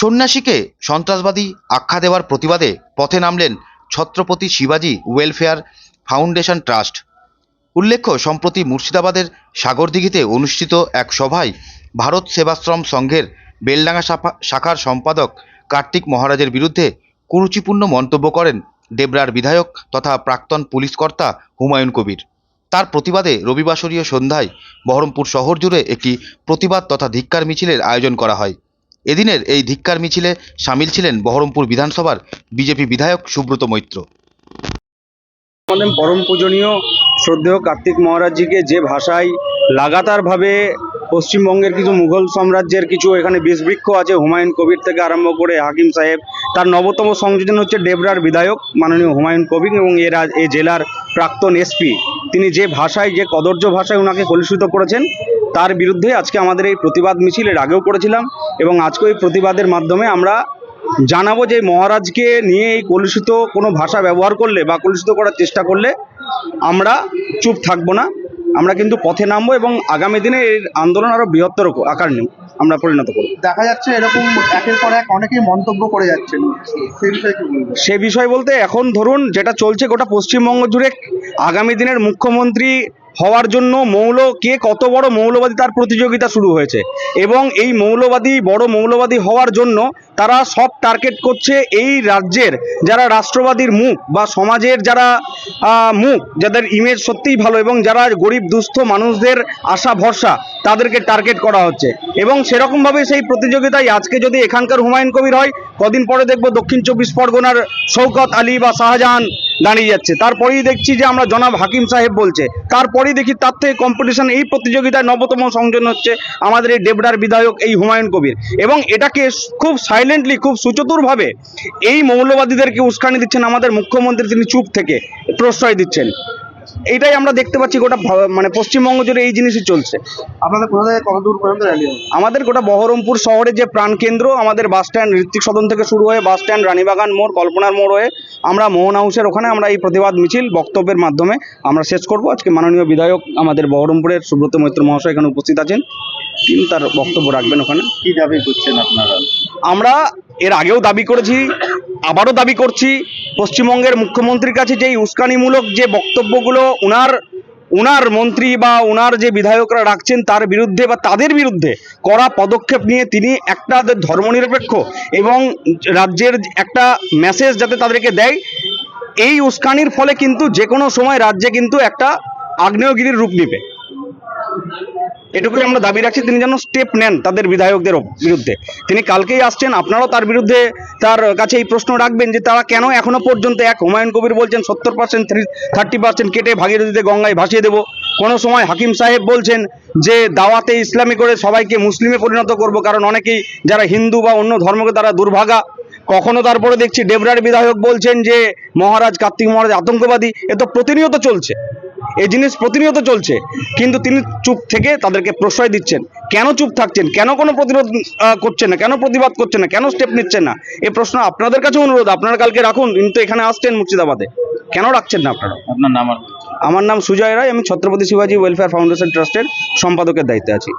সন্ন্যাসীকে সন্ত্রাসবাদী আখ্যা দেওয়ার প্রতিবাদে পথে নামলেন ছত্রপতি শিবাজি ওয়েলফেয়ার ফাউন্ডেশন ট্রাস্ট। উল্লেখ্য, সম্প্রতি মুর্শিদাবাদের সাগরদিঘিতে অনুষ্ঠিত এক সভায় ভারত সেবাশ্রম সংঘের বেলডাঙ্গা শাখা- শাখার সম্পাদক কার্তিক মহারাজের বিরুদ্ধে কুরুচিপূর্ণ মন্তব্য করেন ডেবরার বিধায়ক তথা প্রাক্তন পুলিশ কর্তা হুমায়ুন কবির। তার প্রতিবাদে রবিবাসরীয় সন্ধ্যায় বহরমপুর শহর জুড়ে একটি প্রতিবাদ তথা ধিক্কার মিছিলের আয়োজন করা হয়। এদিনের এই ধিক্কার মিছিলে সামিল ছিলেন বহরমপুর বিধানসভার বিজেপি বিধায়ক সুব্রত মৈত্র। আমাদের পরম পূজনীয়, শ্রদ্ধেয় কার্তিক মহারাজজিকে যে ভাষায় লাগাতারভাবে পশ্চিমবঙ্গের কিছু মুঘল সাম্রাজ্যের কিছু এখানে বিষবৃক্ষ আছে, হুমায়ুন কবির থেকে আরম্ভ করে হাকিম সাহেব, তার নবতম সংযোজন হচ্ছে ডেবরার বিধায়ক মাননীয় হুমায়ুন কবির এবং এর এই জেলার প্রাক্তন এসপি। তিনি যে ভাষায়, যে কদর্য ভাষায় ওনাকে কলুষিত করেছেন তার বিরুদ্ধে আজকে আমাদের এই প্রতিবাদ মিছিল এর আগেও করেছিলাম এবং আজকে এই প্রতিবাদের মাধ্যমে আমরা জানাব যে মহারাজকে নিয়ে এই কলুষিত কোনো ভাষা ব্যবহার করলে বা কলুষিত করার চেষ্টা করলে আমরা চুপ থাকব না। আমরা কিন্তু পথে নামবো এবং আগামী দিনে এর আন্দোলন আরও বৃহত্তর আকার নিই আমরা পরিণত করব। দেখা যাচ্ছে এরকম একের পর এক অনেকেই মন্তব্য করে যাচ্ছেন। বিষয়ে সে বিষয় বলতে এখন ধরুন যেটা চলছে গোটা পশ্চিমবঙ্গ জুড়ে আগামী দিনের মুখ্যমন্ত্রী হওয়ার জন্য মৌল, কে কত বড় মৌলবাদী তার প্রতিযোগিতা শুরু হয়েছে। এবং এই মৌলবাদী, বড় মৌলবাদী হওয়ার জন্য তারা সব টার্গেট করছে এই রাজ্যের যারা রাষ্ট্রবাদীর মুখ বা সমাজের যারা মুখ, যাদের ইমেজ সত্যিই ভালো এবং যারা গরিব, দুস্থ মানুষদের আশা, ভরসা, তাদেরকে টার্গেট করা হচ্ছে। এবং সেরকমভাবে সেই প্রতিযোগিতায় আজকে যদি এখানকার হুমায়ুন কবির হয়, কদিন পরে দেখব দক্ষিণ চব্বিশ পরগনার শৌকত আলী বা শাহজাহান দাঁড়িয়ে যাচ্ছে। তারপরেই দেখছি যে আমরা জনাব হাকিম সাহেব বলছে, তারপরেই দেখি তার থেকে কম্পিটিশন এই প্রতিযোগিতায় নবতম সংযোজন হচ্ছে আমাদের এই ডেবডার বিধায়ক এই হুমায়ুন কবির। এবং এটাকে খুব সাইলেন্টলি খুব সুচতুরভাবে এই মৌলবাদীদেরকে উস্কানি দিচ্ছেন আমাদের মুখ্যমন্ত্রী, তিনি চুপ থেকে প্রশ্রয় দিচ্ছেন। এইটাই আমরা দেখতে পাচ্ছি গোটা মানে পশ্চিমবঙ্গ জুড়ে এই জিনিসই চলছে। আপনাদের কোথা থেকে কত দূর পর্যন্ত র্যালি আমাদের গোটা বহরমপুর শহরে যে প্রাণকেন্দ্র আমাদের বাস স্ট্যান্ড ঋত্বিক সদন থেকে শুরু হয়ে বাস স্ট্যান্ড রানীবাগান মোড় কল্পনার মোড় হয়ে আমরা মোহন হাউসের ওখানে আমরা এই প্রতিবাদ মিছিল বক্তব্যের মাধ্যমে আমরা শেষ করব। আজকে মাননীয় বিধায়ক আমাদের বহরমপুরের সুব্রত মৈত্র মহাশয় এখানে উপস্থিত আছেন। তিনি তার বক্তব্য রাখবেন ওখানে। কি দাবি করছেন আপনারা? আমরা এর আগেও দাবি করেছি আবারও দাবি করছি পশ্চিমবঙ্গের মুখ্যমন্ত্রীর কাছে যেই উস্কানিমূলক যে বক্তব্যগুলো উনার উনার মন্ত্রী বা উনার যে বিধায়করা রাখছেন তার বিরুদ্ধে বা তাদের বিরুদ্ধে কড়া পদক্ষেপ নিয়ে তিনি একটা ধর্মনিরপেক্ষ এবং রাজ্যের একটা মেসেজ যাতে তাদেরকে দেয়, এই উস্কানির ফলে কিন্তু যে কোনো সময় রাজ্যে কিন্তু একটা আগ্নেয়গিরির রূপ নেবে। এটুকুই আমরা দাবি রাখছি, তিনি যেন স্টেপ নেন তাদের বিধায়কদের বিরুদ্ধে। তিনি কালকেই আসছেন, আপনারাও তার বিরুদ্ধে তার কাছে এই প্রশ্ন রাখবেন যে তারা কেন এখনও পর্যন্ত এক? হুমায়ুন কবির বলছেন, সত্তর পার্সেন্ট থার্টি পার্সেন্ট কেটে ভাগীরথীতে গঙ্গায় ভাসিয়ে দেবো। কোনো সময় হাকিম সাহেব বলছেন যে, দাওয়াতে ইসলামী করে সবাইকে মুসলিমে পরিণত করব, কারণ অনেকেই যারা হিন্দু বা অন্য ধর্মকে তারা দুর্ভাগা। কখনো তারপরে দেখছি ডেবরার বিধায়ক বলছেন যে, মহারাজ, কার্তিক মহারাজ আতঙ্কবাদী, এ তো প্রতিনিয়ত চলছে। এই জিনিস প্রতিনিয়ত চলছে। কিন্তু তিনি চুপ থেকে তাদেরকে প্রশ্রয় দিচ্ছেন। কেন চুপ থাকছেন? কেন কোনো প্রতিরোধ করছেন না? কেন প্রতিবাদ করছেন না? কেন স্টেপ নিচ্ছেন না? এই প্রশ্ন আপনাদের কাছে অনুরোধ। আপনারা কালকে রাখুন। কিন্তু এখানে আসছেন মুর্শিদাবাদে। কেন রাখছেন না আপনারা? আপনার নাম আমার নাম সুজয় রায়। আমি ছত্রপতি শিবাজি ওয়েলফেয়ার ফাউন্ডেশন ট্রাস্টের সম্পাদকের দায়িত্বে আছি।